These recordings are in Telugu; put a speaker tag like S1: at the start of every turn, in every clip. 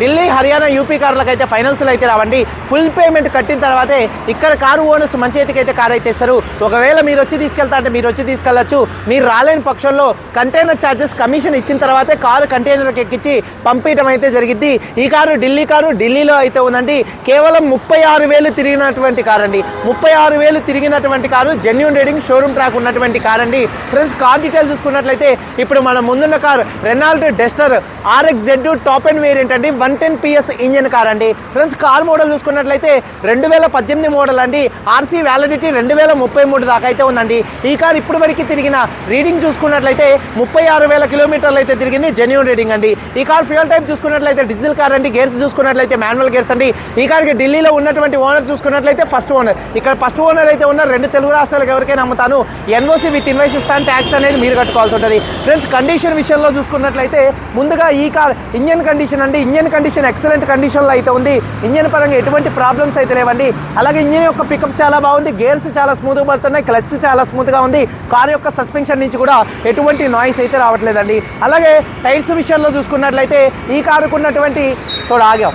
S1: ఢిల్లీ హర్యానా యూపీ కార్లకు అయితే ఫైనల్స్లో అయితే రావండి. ఫుల్ పేమెంట్ కట్టిన తర్వాతే ఇక్కడ కారు ఓనర్స్ మంచి చేతికి అయితే కారు అయితే ఇస్తారు. ఒకవేళ మీరు వచ్చి తీసుకెళ్తా అంటే మీరు వచ్చి తీసుకెళ్ళచ్చు. మీరు రాలేని పక్షంలో కంటైనర్ ఛార్జెస్ కమిషన్ ఇచ్చిన తర్వాతే కారు కంటైనర్కి ఎక్కించి పంపించడం అయితే జరిగింది ఈ కారు ఢిల్లీ కారు ఢిల్లీలో అయితే ఉందండి. కేవలం ముప్పై ఆరు వేలు తిరిగినటువంటి కారు అండి ముప్పై ఆరు వేలు తిరిగినటువంటి car genuine reading showroom track ఉన్నటువంటి కారు అండి ఫ్రెండ్స్ కార్ డీటెయిల్ చూసుకున్నట్లయితే ఇప్పుడు మన ముందున్న car Renault Duster RX Z top end variant అండి. One ten PS engine car అండి. ఫ్రెండ్స్ కార్ మోడల్ చూసుకున్నట్లయితే రెండు వేల పద్దెనిమిది మోడల్ అండి. ఆర్సీ వ్యాలిడిటీ రెండు వేల ముప్పై మూడు దాకా అయితే ఉందండి. ఈ కార్ ఇప్పుడు వరకు తిరిగిన రీడింగ్ చూసుకున్నట్లయితే ముప్పై ఆరు వేల కిలోమీటర్లు అయితే తిరిగింది. జెన్యున్ రీడింగ్ అండి. ఈ కార్ ఫ్యూల్ టైప్ చూసుకున్నట్లయితే డీజిల్ కార్ అండి. గేర్స్ చూసుకున్నట్లయితే మాన్యువల్ గేర్స్ అండి. ఈ కార్కి ఢిల్లీలో ఉన్నటువంటి ఓనర్ చూసుకున్నట్లయితే ఫస్ట్ ఓనర్ ఇక్కడ ఫస్ట్ ఓనర్ అయితే ఉన్న రెండు తెలుగు రాష్ట్రాలకు ఎవరికైనా అమ్ముతాను. ఎన్ఓసీ విత్ ఇన్వైస్ ఇస్తాను ట్యాక్స్ అనేది మీరు కట్టుకోవాల్సి ఉంటుంది. ఫ్రెండ్స్ కండిషన్ విషయంలో చూసుకున్నట్లయితే ముందుగా ఈ కార్ ఇంజన్ కండిషన్ అండి. ఇంజన్ కండిషన్ ఎక్సలెంట్ కండిషన్లో అయితే ఉంది. ఇంజన్ పరంగా ఎటువంటి ప్రాబ్లమ్స్ అయితే లేవండి. అలాగే ఇంజన్ యొక్క పికప్ చాలా బాగుంది. గేర్స్ చాలా స్మూత్గా పడుతున్నాయి. క్లచ్ చాలా స్మూత్గా ఉంది. కార్ యొక్క సస్పెన్షన్ నుంచి కూడా ఎటువంటి నాయిస్ అయితే రావట్లేదండి. అలాగే టైర్స్ విషయంలో చూసుకున్నట్లయితే ఈ కారుకున్నటువంటి తోడు ఆగాం.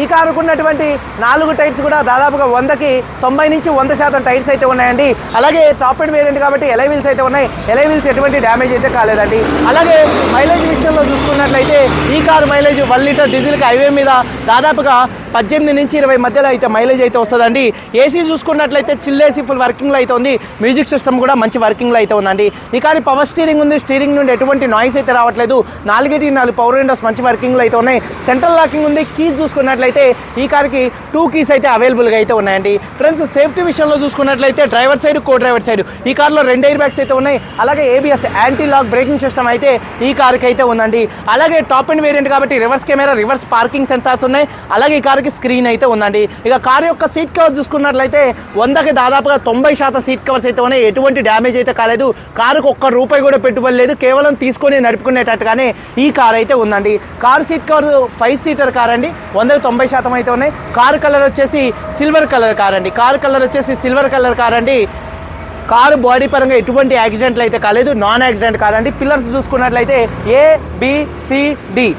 S1: ఈ కారుకు ఉన్నటువంటి నాలుగు టైర్స్ కూడా దాదాపుగా వందకి తొంభై నుంచి వంద శాతం టైర్స్ అయితే ఉన్నాయండి. అలాగే టాప్ అండ్ వేరియంట్ కాబట్టి ఎలై వీల్స్ అయితే ఉన్నాయి. ఎలై వీల్స్ ఎటువంటి డ్యామేజ్ అయితే కాలేదండి. అలాగే మైలేజ్ విషయంలో చూసుకున్నట్లయితే ఈ కారు మైలేజ్ వన్ లీటర్ డీజిల్కి హైవే మీద దాదాపుగా పద్దెనిమిది నుంచి ఇరవై మధ్యలో అయితే మైలేజ్ అయితే వస్తుందండి. ఏసీ చూసుకున్నట్లయితే చిల్ ఏసీ ఫుల్ వర్కింగ్లో అయితే ఉంది. మ్యూజిక్ సిస్టమ్ కూడా మంచి వర్కింగ్లో అయితే ఉందండి. ఈ పవర్ స్టీరింగ్ ఉంది. స్టీరింగ్ నుండి ఎటువంటి నాయిస్ అయితే రావట్లేదు. నాలుగేటి నాలుగు పవర్ విండోస్ మంచి వర్కింగ్లో అయితే ఉన్నాయి. సెంట్రల్ లాకింగ్ ఉంది. కీస్ చూసుకున్నట్లయితే ఈ కార్కి టూ కీస్ అయితే అవైలబుల్గా అయితే ఉన్నాయండి. ఫ్రెండ్స్ సేఫ్టీ విషయంలో చూసుకున్నట్లయితే driver side co driver side ఈ కార్లో రెండు ఎయిర్ బ్యాగ్స్ అయితే ఉన్నాయి. అలాగే ABS anti lock braking system అయితే ఈ కార్కి అయితే ఉందండి. అలాగే టాప్ అండ్ వేరియంట్ కాబట్టి reverse camera reverse parking sensors ఉన్నాయి. అలాగే ఈ కార్ కార్కి స్క్రీన్ అయితే ఉందండి. ఇక కార్ యొక్క సీట్ కవర్ చూసుకున్నట్లయితే వందకి దాదాపుగా తొంభై శాతం సీట్ కవర్స్ అయితే ఉన్నాయి. ఎటువంటి డ్యామేజ్ అయితే కాలేదు. కారుకు ఒక్క రూపాయి కూడా పెట్టుబడి లేదు. కేవలం తీసుకొని నడుపుకునేటట్టుగానే ఈ కార్ అయితే ఉందండి. Car seat cover five seater car అండి. వందకి తొంభై శాతం అయితే ఉన్నాయి. కార్ కలర్ వచ్చేసి సిల్వర్ కలర్ కార్ అండి. కార్ కలర్ వచ్చేసి సిల్వర్ కలర్ కార్ అండి. కారు బాడీ పరంగా ఎటువంటి యాక్సిడెంట్లు అయితే కాలేదు. నాన్ యాక్సిడెంట్ కాదండి పిల్లర్స్ చూసుకున్నట్లయితే ఏ బి సి డి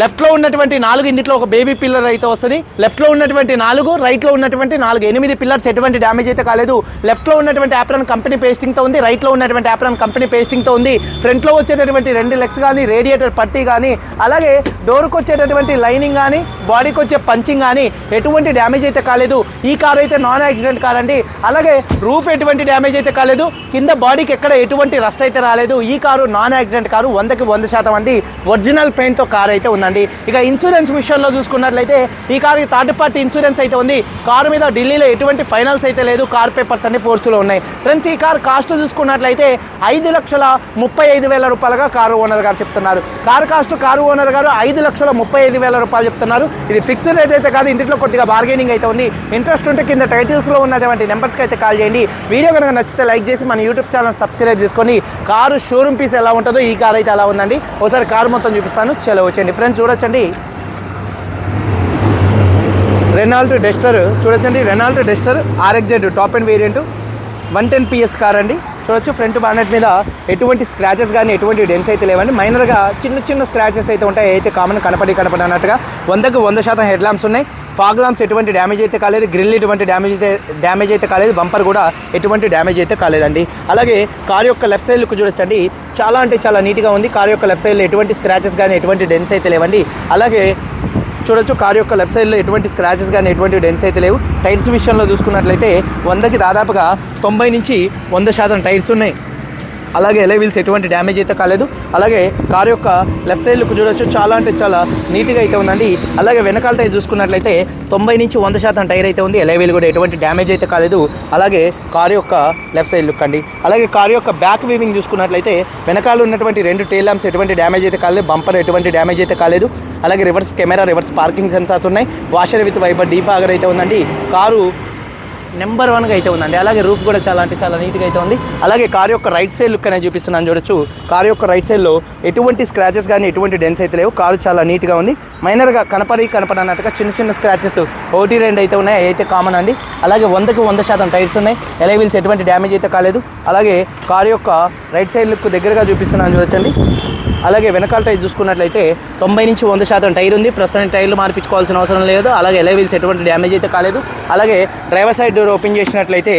S1: లెఫ్ట్లో ఉన్నటువంటి నాలుగు ఇందులో ఒక బేబీ పిల్లర్ అయితే వస్తుంది. లెఫ్ట్లో ఉన్నటువంటి నాలుగు రైట్లో ఉన్నటువంటి నాలుగు. ఎనిమిది పిల్లర్స్ ఎటువంటి డ్యామేజ్ అయితే కాలేదు. లెఫ్ట్లో ఉన్నటువంటి యాప్రాన్ కంపెనీ పేస్టింగ్తో ఉంది రైట్లో ఉన్నటువంటి యాప్రాన్ కంపెనీ పేస్టింగ్తో ఉంది. ఫ్రంట్లో వచ్చేటటువంటి రెండు లెగ్స్ కానీ రేడియేటర్ పట్టీ కానీ అలాగే డోర్కి వచ్చేటటువంటి లైనింగ్ కానీ బాడీకి వచ్చే పంచింగ్ కానీ ఎటువంటి డ్యామేజ్ అయితే కాలేదు. ఈ కార్ అయితే నాన్ యాక్సిడెంట్ కార్ అండి. అలాగే రూఫ్ ఎటువంటి డ్యామేజ్ అయితే కాలేదు. కింద బాడీకి ఎక్కడ ఎటువంటి రస్ట్ అయితే రాలేదు. ఈ కారు నాన్ యాక్సిడెంట్ కారు వందకి వంద శాతం అండి. ఒరిజినల్ పెయింట్తో కార్ అయితే ఉంది ఉందండి. ఇక ఇన్సూరెన్స్ విషయంలో చూసుకున్నట్లయితే ఈ కార్కి థర్డ్ పార్టీ ఇన్సూరెన్స్ అయితే ఉంది. కారు మీద ఢిల్లీలో ఎటువంటి ఫైనల్స్ అయితే లేదు. కార్ పేపర్స్ అన్ని ఫోర్స్లో ఉన్నాయి. ఫ్రెండ్స్ ఈ కార్ కాస్ట్ చూసుకున్నట్లయితే ఐదు లక్షల ముప్పై ఐదు వేల రూపాయలుగా కారు ఓనర్ గారు చెప్తున్నారు. కార్ కాస్ట్ కారు ఓనర్ గారు ఐదు లక్షల ముప్పై ఐదు వేల రూపాయలు చెప్తున్నారు. ఇది ఫిక్స్డ్ రేట్ అయితే కాదు ఇంట్లో కొద్దిగా బార్గెనింగ్ అయితే ఉంది. ఇంట్రెస్ట్ ఉంటే కింద టైటిల్స్లో ఉన్నటువంటి నెంబర్స్కి అయితే కాల్ చేయండి. వీడియో కనుక నచ్చితే లైక్ చేసి మన యూట్యూబ్ ఛానల్ సబ్స్క్రైబ్ చేసుకొని కారు షోరూమ్ పీస్ ఎలా ఉంటుందో ఈ కార్ అయితే అలా ఉందండి. ఒకసారి కారు మొత్తం చూపిస్తాను. చలో వచ్చండి ఫ్రెండ్స్ చూడొచ్చండి. రెనాల్ట్ డెస్టర్ చూడొచ్చండి. Renault Duster RXZ top end variant one ten PS car అండి. చూడొచ్చు ఫ్రంట్ బానెట్ మీద ఎటువంటి స్క్రాచెస్ కానీ ఎటువంటి డెన్స్ అయితే లేవండి. మైనర్గా చిన్న చిన్న స్క్రాచెస్ అయితే ఉంటాయి. అయితే కామన్ కనపడి కనపడి అన్నట్టుగా వందకు వంద శాతం హెడ్ ల్యాంప్స్ ఉన్నాయి. ఫాగ్ లాంప్స్ ఎటువంటి డ్యామేజ్ అయితే కాలేదు గ్రిల్ ఎటువంటి డ్యామేజ్ అయితే డ్యామేజ్ అయితే కాలేదు బంపర్ కూడా ఎటువంటి డ్యామేజ్ అయితే కాలేదండి. అలాగే కార్ యొక్క లెఫ్ట్ సైడ్ లుక్ చూడొచ్చండి. చాలా అంటే చాలా నీట్గా ఉంది. కార్ యొక్క లెఫ్ట్ సైడ్లో ఎటువంటి స్క్రాచెస్ కానీ ఎటువంటి డెన్స్ అయితే లేవండి. అలాగే చూడొచ్చు కార్ యొక్క లెఫ్ట్ సైడ్లో ఎటువంటి స్క్రాచెస్ కానీ ఎటువంటి డెన్స్ అయితే లేవు. టైర్స్ విషయంలో చూసుకున్నట్లయితే వందకి దాదాపుగా తొంభై నుంచి వంద శాతం టైర్స్ ఉన్నాయి. అలాగే ఎలై వీల్స్ ఎటువంటి డ్యామేజ్ అయితే కాలేదు. అలాగే కార్ యొక్క లెఫ్ట్ సైడ్ లుక్ చూడొచ్చు. చాలా అంటే చాలా నీట్గా అయితే ఉందండి. అలాగే వెనకాల టైర్ చూసుకున్నట్లయితే తొంభై నుంచి వంద శాతం టైర్ అయితే ఉంది. ఎలై వీల్ కూడా ఎటువంటి డ్యామేజ్ అయితే కాలేదు. అలాగే కార్ యొక్క లెఫ్ట్ సైడ్ లుక్ అండి. అలాగే కార్ యొక్క బ్యాక్ వీవింగ్ చూసుకున్నట్లయితే వెనకాల ఉన్నటువంటి రెండు టైల్ ల్యాంప్స్ ఎటువంటి డ్యామేజ్ అయితే కాలేదు. బంపర్ ఎటువంటి డ్యామేజ్ అయితే కాలేదు. అలాగే reverse camera reverse parking sensors ఉన్నాయి. వాషర్ విత్ వైపర్ డీఫాగర్ అయితే ఉందండి. కారు నెంబర్ వన్గా అయితే ఉందండి. అలాగే రూఫ్ కూడా చాలా అంటే చాలా నీట్గా అయితే ఉంది. అలాగే కార్ యొక్క రైట్ సైడ్ లుక్ అనేది చూపిస్తున్నాను చూడొచ్చు. కార్ యొక్క రైట్ సైడ్లో ఎటువంటి స్క్రాచెస్ కానీ ఎటువంటి డెన్స్ అయితే లేవు. కారు చాలా నీట్గా ఉంది. మైనర్గా కనపడి కనపడనట్టుగా చిన్న చిన్న స్క్రాచెస్ ఒకటి రెండు అయితే ఉన్నాయి. అయితే కామన్ అండి. అలాగే వందకు వంద శాతం టైర్స్ ఉన్నాయి. ఎలైవిల్స్ ఎటువంటి డ్యామేజ్ అయితే కాలేదు. అలాగే కారు యొక్క రైట్ సైడ్ లుక్ దగ్గరగా చూపిస్తున్నాను చూడొచ్చండి. అలాగే వెనకాల టైర్ చూసుకున్నట్లయితే తొంభై నుంచి వంద శాతం టైర్ ఉంది. ప్రస్తుతానికి టైర్లు మార్పించుకోవాల్సిన అవసరం లేదు. అలాగే ఎలవీల్స్ ఎటువంటి డ్యామేజ్ అయితే కాలేదు. అలాగే డ్రైవర్ సైడ్ డోర్ ఓపెన్ చేసినట్లయితే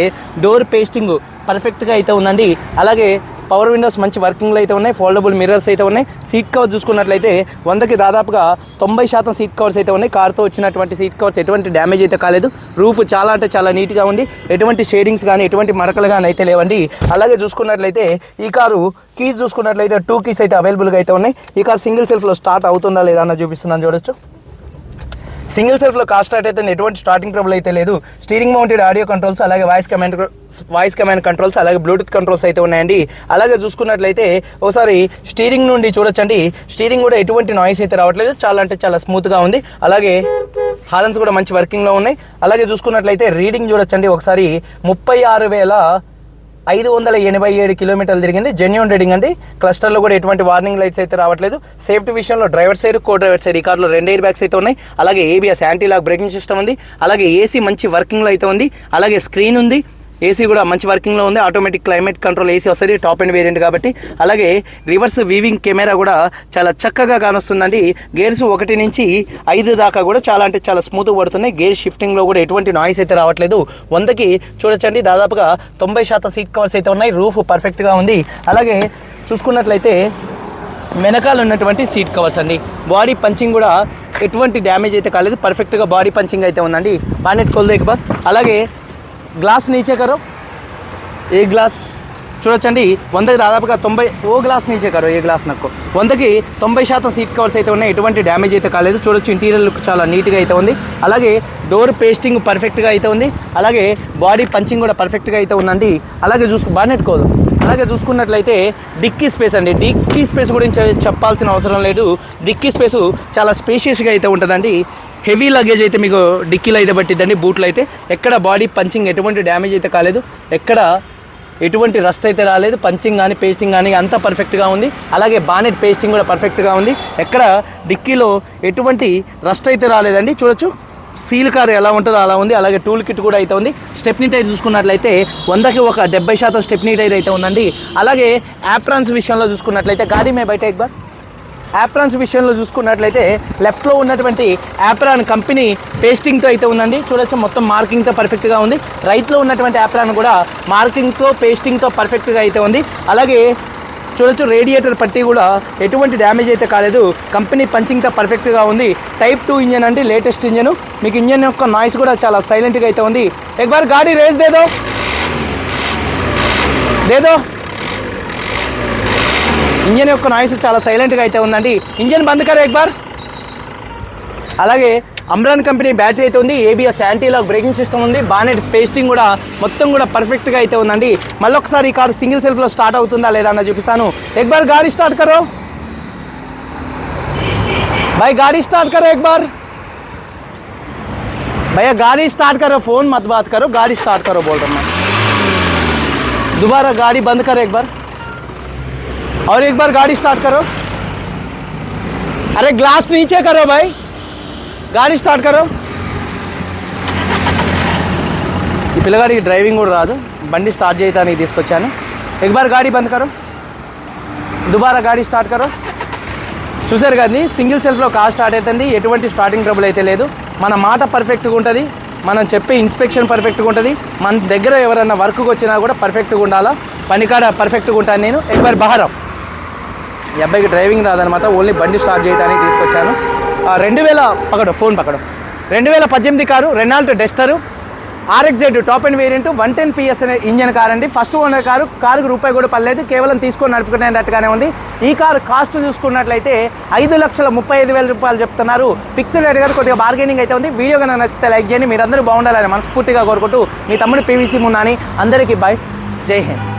S1: డోర్ పేస్టింగ్ పర్ఫెక్ట్గా అయితే ఉందండి. అలాగే పవర్ విండోస్ మంచి వర్కింగ్లో అయితే ఉన్నాయి ఫోల్డబుల్ మిర్రర్స్ అయితే ఉన్నాయి. సీట్ కవర్ చూసుకున్నట్లయితే వందకి దాదాపుగా తొంభై శాతం సీట్ కవర్స్ అయితే ఉన్నాయి. కార్తో వచ్చినటువంటి సీట్ కవర్స్ ఎటువంటి డ్యామేజ్ అయితే కాలేదు. రూఫ్ చాలా అంటే చాలా నీట్గా ఉంది. ఎటువంటి షేడింగ్స్ కానీ ఎటువంటి మరకలు కానీ అయితే లేవండి. అలాగే చూసుకున్నట్లయితే ఈ కారు కీస్ చూసుకున్నట్లయితే టూ కీస్ అయితే అవైలబుల్గా అయితే ఉన్నాయి. ఈ కార్ సింగిల్ సెల్ఫ్లో స్టార్ట్ అవుతుందా లేదా అన్న చూపిస్తున్నాను చూడొచ్చు. సింగిల్ సెల్ఫ్లో కాస్ట్ స్టార్ట్ అయితే ఎటువంటి స్టార్టింగ్ ట్రబుల్ అయితే లేదు. స్టీరింగ్ మౌంటెడ్ ఆడియో కంట్రోల్స్ అలాగే voice command voice command controls అలాగే బ్లూటూత్ కంట్రోల్స్ అయితే ఉన్నాయండి. అలాగే చూసుకున్నట్లయితే ఒకసారి స్టీరింగ్ నుండి చూడొచ్చండి. స్టీరింగ్ కూడా ఎటువంటి నాయిస్ అయితే రావట్లేదు. చాలా అంటే చాలా స్మూత్గా ఉంది. అలాగే హార్న్స్ కూడా మంచి వర్కింగ్లో ఉన్నాయి. అలాగే చూసుకున్నట్లయితే రీడింగ్ చూడొచ్చండి. ఒకసారి ముప్పై ఆరు వేల ఐదు వందల ఎనభై ఏడు కిలోమీటర్లు తిరిగింది జెన్యున్ రీడింగ్ అండి. క్లస్టర్లో కూడా ఎటువంటి వార్నింగ్ లైట్స్ అయితే రావట్లేదు. సేఫ్టీ విషయంలో driver side co driver side ఈ కార్లో రెండు ఎయిర్ బ్యాగ్స్ అయితే ఉన్నాయి. అలాగే ABS anti lock braking system ఉంది. అలాగే ఏసీ మంచి వర్కింగ్లో అయితే ఉంది. అలాగే స్క్రీన్ ఉంది. ఏసీ కూడా మంచి వర్కింగ్లో ఉంది. ఆటోమేటిక్ క్లైమేట్ కంట్రోల్ ఏసీ వస్తుంది. టాప్ అండ్ వేరియంట్ కాబట్టి. అలాగే రివర్స్ వీవింగ్ కెమెరా కూడా చాలా చక్కగా కానొస్తుందండి. గేర్స్ ఒకటి నుంచి ఐదు దాకా కూడా చాలా అంటే చాలా స్మూత్ పడుతున్నాయి. గేర్ షిఫ్టింగ్లో కూడా ఎటువంటి నాయిస్ అయితే రావట్లేదు. వందకి చూడొచ్చండి. దాదాపుగా తొంభై శాతం సీట్ కవర్స్ అయితే ఉన్నాయి. రూఫ్ పర్ఫెక్ట్గా ఉంది. అలాగే చూసుకున్నట్లయితే వెనకాల ఉన్నటువంటి సీట్ కవర్స్ అండి. బాడీ పంచింగ్ కూడా ఎటువంటి డ్యామేజ్ అయితే కాలేదు. పర్ఫెక్ట్గా బాడీ పంచింగ్ అయితే ఉందండి. బానెట్ కొల్ అలాగే గ్లాస్ నీచే కరో ఏ గ్లాస్? చూడొచ్చండి వందకి దాదాపుగా తొంభై ఓ గ్లాస్ నీచే కరో ఏ గ్లాస్ నాకు? వందకి తొంభై శాతం సీట్ కవర్స్ అయితే ఉన్నాయి ఎటువంటి డ్యామేజ్ అయితే కాలేదు. చూడొచ్చు ఇంటీరియర్ లుక్ చాలా నీట్గా అయితే ఉంది. అలాగే డోర్ పేస్టింగ్ పర్ఫెక్ట్గా అయితే ఉంది. అలాగే బాడీ పంచింగ్ కూడా పర్ఫెక్ట్గా అయితే ఉందండి. అలాగే చూసుకో బాగా నెట్టుకోదు అలాగే చూసుకున్నట్లయితే డిక్కీ స్పేస్ అండి. డిక్కీ స్పేస్ గురించి చెప్పాల్సిన అవసరం లేదు. డిక్కీ స్పేస్ చాలా స్పేషియస్గా అయితే ఉంటుందండి. హెవీ లగేజ్ అయితే మీకు డిక్కీలో అయితే పట్టిద్దండి. బూట్లు అయితే ఎక్కడ బాడీ పంచింగ్ ఎటువంటి డ్యామేజ్ అయితే కాలేదు. ఎక్కడ ఎటువంటి రస్ట్ అయితే రాలేదు. పంచింగ్ కానీ పేస్టింగ్ కానీ అంతా పర్ఫెక్ట్గా ఉంది. అలాగే బానెట్ పేస్టింగ్ కూడా పర్ఫెక్ట్గా ఉంది. ఎక్కడ డిక్కీలో ఎటువంటి రస్ట్ అయితే రాలేదండి. చూడొచ్చు. సీల్ కార్ ఎలా ఉంటుందో అలా ఉంది. అలాగే టూల్ కిట్ కూడా అయితే ఉంది. స్టెప్నీ టైర్ చూసుకున్నట్లయితే వందకి ఒక డెబ్బై శాతం స్టెప్నీ టైర్ అయితే ఉందండి. అలాగే యాప్రాన్స్ విషయంలో చూసుకున్నట్లయితే గాడి మే బయట ఎక్బార్ యాప్రాన్స్ విషయంలో చూసుకున్నట్లయితే లెఫ్ట్లో ఉన్నటువంటి యాప్రాన్ కంపెనీ పేస్టింగ్తో అయితే ఉందండి. చూడొచ్చు మొత్తం మార్కింగ్తో పర్ఫెక్ట్గా ఉంది. రైట్లో ఉన్నటువంటి యాప్రాన్ కూడా మార్కింగ్తో పేస్టింగ్తో పర్ఫెక్ట్గా అయితే ఉంది. అలాగే చూడొచ్చు రేడియేటర్ పట్టి కూడా ఎటువంటి డ్యామేజ్ అయితే కాలేదు. కంపెనీ పంచింగ్తో పర్ఫెక్ట్గా ఉంది. టైప్ టూ ఇంజన్ అండి లేటెస్ట్ ఇంజన్ మీకు ఇంజన్ యొక్క నాయిస్ కూడా చాలా సైలెంట్గా అయితే ఉంది. ఎక్బార్ గాడి రేస్ దేదో. దేదో. ఇంజన్ యొక్క నాయిస్ చాలా సైలెంట్గా అయితే ఉందండి. ఇంజన్ బంద్ కరా ఎక్బార్ అలాగే అమ్రాన్ కంపెనీ బ్యాటరీ అయితే ఉంది ఏబిఎస్ యాంటీలాక్ బ్రేకింగ్ సిస్టమ్ ఉంది బానెట్ పేస్టింగ్ కూడా మొత్తం కూడా పర్ఫెక్ట్గా అయితే ఉందండి మళ్ళీ ఒకసారి ఈ కార్ సింగిల్ సెల్ఫ్లో స్టార్ట్ అవుతుందా లేదా అన్న చూపిస్తాను एक बार गाड़ी स्टार्ट करो भाई गाड़ी स्टार्ट करो एक बार भैया गाड़ी स्टार्ट करो फोन मत बात करो गाड़ी स्टार्ट करो बोल रहा हूँ मैं दोबारा गाड़ी बंद करो एक बार और एक बार गाड़ी स्टार्ट करो अरे ग्लास नीचे करो भाई గాడి స్టార్ట్ కరో ఈ పిల్లగాడికి డ్రైవింగ్ కూడా రాదు. బండి స్టార్ట్ చేయడానికి తీసుకొచ్చాను. ఎక్ బార్ గాడి బంద్ కరో దుబారా గాడి స్టార్ట్ కరో చూసారు కానీ సింగిల్ సెల్ఫ్లో కార్ స్టార్ట్ అవుతుంది ఎటువంటి స్టార్టింగ్ ట్రబుల్ అయితే లేదు. మన మాట పర్ఫెక్ట్గా ఉంటుంది. మనం చెప్పే ఇన్స్పెక్షన్ పర్ఫెక్ట్గా ఉంటుంది. మన దగ్గర ఎవరైనా వర్క్కి వచ్చినా కూడా పర్ఫెక్ట్గా ఉండాలా? పనికాడ పర్ఫెక్ట్గా ఉంటాను నేను. ఎక్బార్ బహారం. ఈ అబ్బాయికి డ్రైవింగ్ రాదనమాట ఓన్లీ బండి స్టార్ట్ చేయడానికి తీసుకొచ్చాను. రెండు వేల పకడు ఫోన్ పకడం రెండు వేల పద్దెనిమిది car Renault Duster RXZ top end variant one ten PS అనే ఇంజన్ కార్ అండి. ఫస్ట్ ఓనర్ కారు కారుకు రూపాయి కూడా పర్లేదు కేవలం తీసుకొని నడుపుకునేటట్టుగానే ఉంది. ఈ కారు కాస్ట్ చూసుకున్నట్లయితే ఐదు లక్షల ముప్పై ఐదు వేల రూపాయలు చెప్తున్నారు. ఫిక్స్డ్ రేట్ గారు కొద్దిగా బార్గెనింగ్ అయితే ఉంది. వీడియో కనుక నచ్చితే లైక్ చేయండి. మీరందరూ బాగుండాలని మనస్ఫూర్తిగా కోరుకుంటూ మీ తమ్ముడు పీవీసీ మున్నాని అందరికీ బాయ్ జై హింద్.